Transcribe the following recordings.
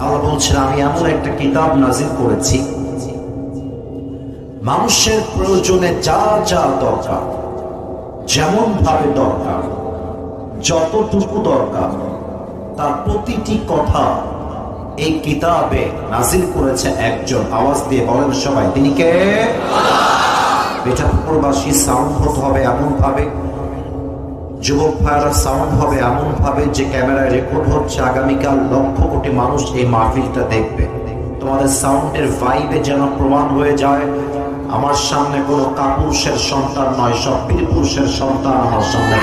আল্লাহ বলছেন আমি এমন একটা কিতাব নাজির করেছি। মানুষের প্রয়োজনে যা যা দরকার যেমন ভাবে দরকার যতটুকু দরকার তার প্রতিটি কথা এই কিতাবে নাজির করেছে একজন। আওয়াজ দিয়ে বলেন সবাই তিনি কে? এটা প্রবাসী সাউন্ড হতে হবে এমন ভাবে যুবক ভাইয়ারা সাউন্ড হবে এমন ভাবে যে ক্যামেরায় রেকর্ড হচ্ছে আগামীকাল লক্ষ কোটি মানুষ এই মাহফিলটা দেখবে। তোমাদের সাউন্ডের ভাইবে যেন প্রমাণ হয়ে যায়, আমার সামনে কোনো কাপুরুষের সন্তান নয়, সব বীর পুরুষের সন্তান আমার সামনে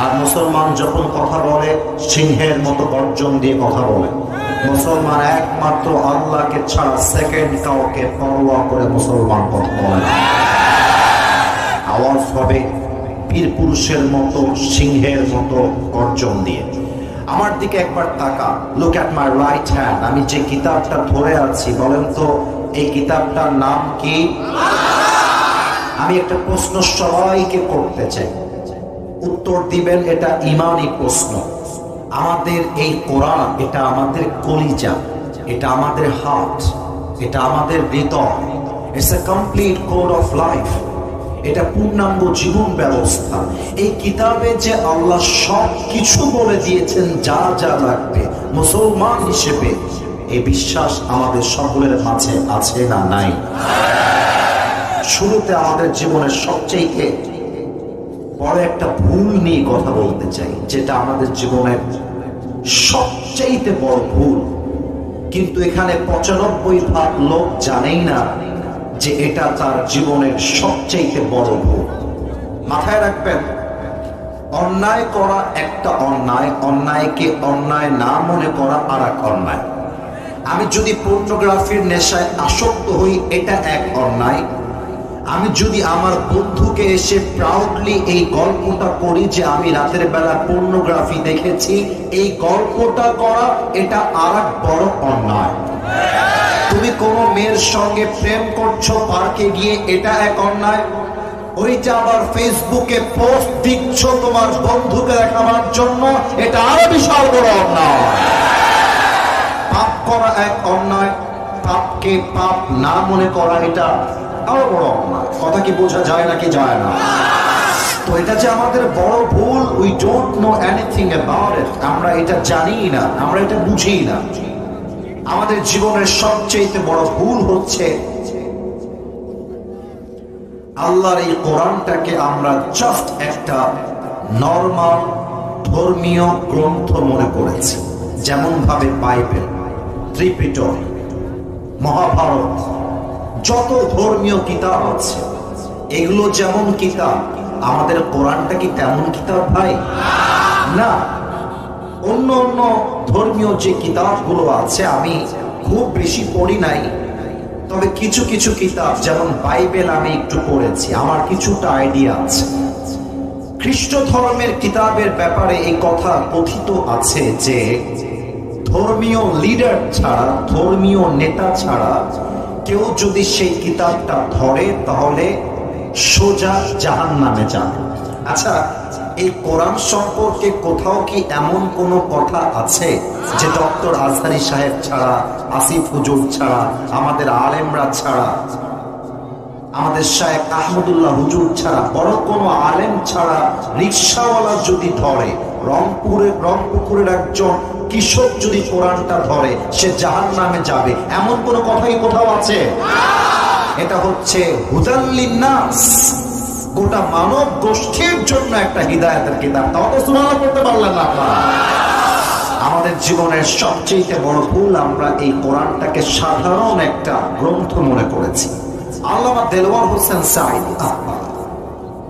আর মুসলমান যখন কথা বলে, সিংহের মতো গর্জন দিয়ে কথা বলে। মুসলমান একমাত্র আল্লাহকে ছাড়া সেকেন্ড কাউকে পরোয়া করে মুসলমান কথা বলে আওয়াজ হবে বীর পুরুষের মতো, সিংহের মতো গর্জন দিয়ে আমার দিকে একবার তাকা। Look at my right hand আমি যে কিতাবটা ধরে আছি, বলেন তো, এই কিতাবটার নাম কি? আমি একটা প্রশ্ন সবাইকে করতে চাই। উত্তর দিবেন, এটা ইমানই প্রশ্ন। আমাদের এই কোরআন, এটা আমাদের কলিজা। এটা আমাদের হার্ট এটা আমাদের হৃদয় it's a complete code of life এটা পূর্ণাঙ্গ জীবন ব্যবস্থা। এই কিতাবে যে আল্লাহ সব কিছু বলে দিয়েছেন, যা যা লাগবে, মুসলমান হিসেবে এই বিশ্বাস আমাদের সকলের মাঝে আছে না নাই? শুরুতে আমাদের জীবনের সবচেয়ে বড় একটা ভুল নিয়ে কথা বলতে চাই, যেটা আমাদের জীবনের সবচেয়ে বড় ভুল। কিন্তু এখানে পঁচানব্বই ভাগ লোক জানেই না যে এটা তার জীবনের সবচেয়ে বড় ভুল। মাথায় রাখবেন, অন্যায় করা একটা অন্যায়, অন্যায়কে অন্যায় না মনে করা আর এক অন্যায়। আমি যদি পর্নোগ্রাফির নেশায় আসক্ত হই, এটা এক অন্যায়। আমি যদি আমার বন্ধুকে এসে প্রাউডলি এই গল্পটা করি যে আমি রাতের বেলা পর্নোগ্রাফি দেখেছি, এই গল্পটা করা এটা আর এক বড় অন্যায়। তুমি কোনো মেয়ের সঙ্গে প্রেম করছ পার্কে গিয়ে, এটা এক অন্যায়? ওইটা আবার ফেসবুকে পোস্ট দিচ্ছ তোমার বন্ধুকে দেখাবার জন্য, এটা আরও বিশাল বড় অন্যায়। পাপ করা এক অন্যায়, পাপকে পাপ না মনে করা এটা আরও বড় অন্যায়। কথা কি বোঝা যায় নাকি যায় না? তো এটা যে আমাদের বড় ভুল we don't know anything about it আমরা এটা জানি না, আমরা এটা বুঝি না। আমাদের জীবনের সবচেয়ে বড় ভুল হচ্ছে আল্লাহর এই কোরআনটাকে আমরা জাস্ট একটা নর্মাল ধর্মীয় গ্রন্থ মনে করেছি। যেমন ভাবে বাইবেল, ত্রিপিটক, মহাভারত, যত ধর্মীয় কিতাব আছে, এগুলো যেমন কিতাব, আমাদের কোরআনটা কি তেমন কিতাব ভাই? না। অন্য ধর্মীয় যে কিতাবগুলো আছে, আমি খুব বেশি পড়ি নাই। তবে কিছু কিছু কিতাব, যেমন বাইবেল আমি একটু পড়েছি, আমার কিছুটা আইডিয়া আছে। খ্রিস্ট ধর্মের কিতাবের ব্যাপারে এই কথা কথিত আছে যে, ধর্মীয় লিডার ছাড়া, ধর্মীয় নেতা ছাড়া কেউ যদি সেই কিতাবটা ধরে, তাহলে সোজা জাহান নামে যান আচ্ছা এই কোরআন সম্পর্কে কোথাও কি এমন কোনো কথা আছে যে ডক্টর আজহারি সাহেব ছাড়া, আসিফ হুজুর ছাড়া, আমাদের আলেমরা ছাড়া, আমাদের শায়েখ আহমদুল্লাহ হুজুর ছাড়া, বড় কোনো আলেম ছাড়া রিক্সাওয়ালা যদি ধরে, রংপুরে, রংপুকুরের একজন কৃষক যদি কোরআনটা ধরে, সে জাহান নামে যাবে। এমন কোনো কথাই কোথাও আছে? এটা হচ্ছে হুদাল্লিনাস গোটা মানব গোষ্ঠীর জন্য একটা হৃদায়তের কিতাব। তাও তো সুনালা করতে পারলেন না আমাদের জীবনের সবচেয়ে বড় ভুল আমরা এই কোরআনটাকে সাধারণ একটা গ্রন্থ মনে করেছি। আল্লামা দেলোয়ার হোসেন সাইদ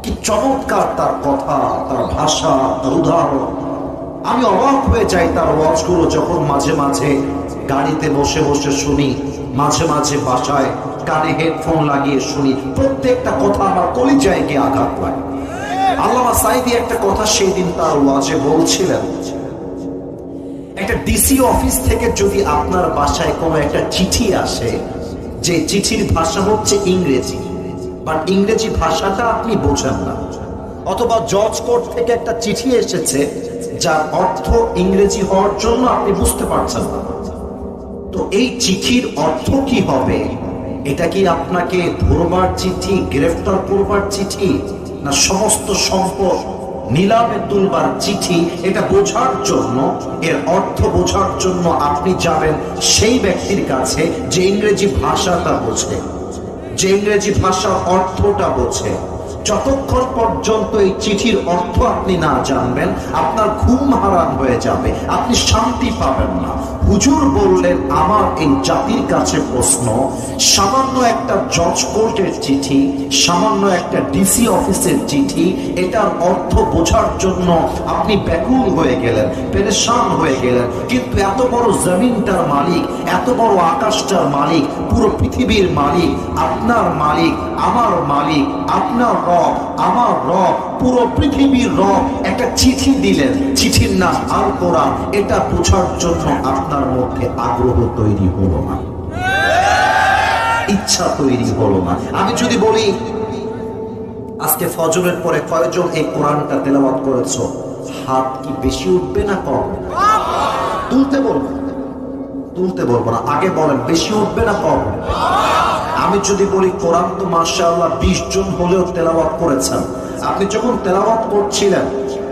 কি চমৎকার তার কথা, তার ভাষা, তার উদাহরণ। আমি অবাক হয়ে যাই তার ওয়াজগুলো যখন মাঝে মাঝে গাড়িতে বসে বসে শুনি, মাঝে মাঝে বাসায় কানে হেডফোন লাগিয়ে শুনি, প্রত্যেকটা কথা আমার কলিজায় গিয়ে আঘাত লাগে। আল্লামা সাইদি একটা কথা সেই দিন তার ওয়াজে বলছিলেন, একটা ডিসি অফিস থেকে যদি আপনার বাসায় কোনো একটা চিঠি আসে, যে চিঠির ভাষা হচ্ছে ইংরেজি বাট ইংরেজি ভাষাটা আপনি বোঝেন না, অথবা জজ কোর্ট থেকে একটা চিঠি এসেছে, যার অর্থ ইংরেজি হওয়ার জন্য আপনি বুঝতে পারছেন না, তো এই চিঠির অর্থ কি হবে? এটা কি আপনাকে ধরবার চিঠি, গ্রেফতার করবার চিঠি, না সমস্ত সম্পদ নিলামে তুলবার চিঠি? এটা বোঝার জন্য, এর অর্থ বোঝার জন্য আপনি যাবেন সেই ব্যক্তির কাছে যে ইংরেজি ভাষাটা বোঝে, যে ইংরেজি ভাষার অর্থটা বোঝে। যতক্ষণ পর্যন্ত এই চিঠির অর্থ আপনি না জানবেন, আপনার ঘুম হারাম হয়ে যাবে, আপনি শান্তি পাবেন না। হুজুর বললেন, আমার এই জাতির কাছে প্রশ্ন, সামান্য একটা জজ কোর্টের চিঠি, সামান্য একটা ডিসি অফিসের চিঠি, এটার অর্থ বোঝার জন্য আপনি ব্যাকুল হয়ে গেলেন, পেরেশান হয়ে গেলেন। কিন্তু এত বড় জমিনটার মালিক, এত বড় আকাশটার মালিক, পুরো পৃথিবীর মালিক, আপনার মালিক, আমার মালিক, আপনার রব, আমার রব পুরো পৃথিবীর রব একটা চিঠি দিলেন। চিঠির নাম আল কোরআন। এটা বোঝার জন্য আপনার মধ্যে আগ্রহ তৈরি হলো না। ইচ্ছা তৈরি হলো না। আমি যদি বলি, আজকে ফজরের পরে কয়জন এই কোরআনটা তেলাওয়াত করেছ? হাত কি বেশি উঠবে না কম? তুলতে বলব তুলতে বলব না। আগে বলেন, বেশি উঠবে না কম? আমি যদি বলি, কোরআন তো মাশাআল্লাহ বিশ জন হলেও তেলাওয়াত করেছেন। আপনি যখন তেলাওয়াত করছিলেন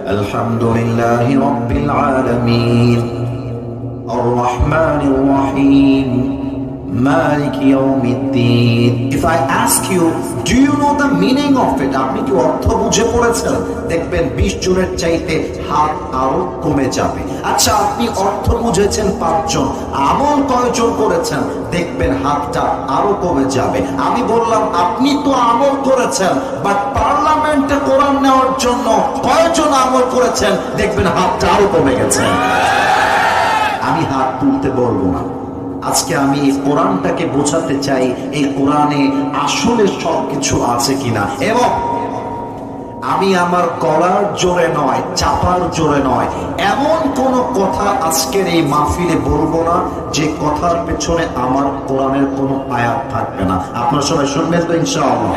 আলহামদুলিল্লাহ রব্বিল আলামিন আর রহমানির রহিম আপনি কি অর্থ বুঝে পড়েছেন? দেখবেন 20 জনের চাইতে হাত আরও কমে যাবে। আচ্ছা আপনি অর্থ বুঝেছেন পাঁচজন, আমল কয়জন করেছেন? দেখবেন হাতটা আরও কমে যাবে। আমি বললাম, আপনি তো আমল করেছেন বাট পার্লামেন্টে কোরআন নেওয়ার জন্য কয়জন আমল করেছেন? দেখবেন হাতটা আরও কমে গেছে। আমি হাত তুলতে বলব না। আজকে আমি এই কোরআনটাকে বোঝাতে চাই, এই কোরআনে আসলে সব কিছু আছে কিনা। এবং আমি আমার কলার জোরে নয়, চাপার জোরে নয়, এমন কোন কথা আজকের এই মাহফিলে বলব না যে কথার পেছনে আমার কোরআনের কোনো আয়াত থাকবে না। আপনার সবাই শুনবেন তো ইনশাআল্লাহ।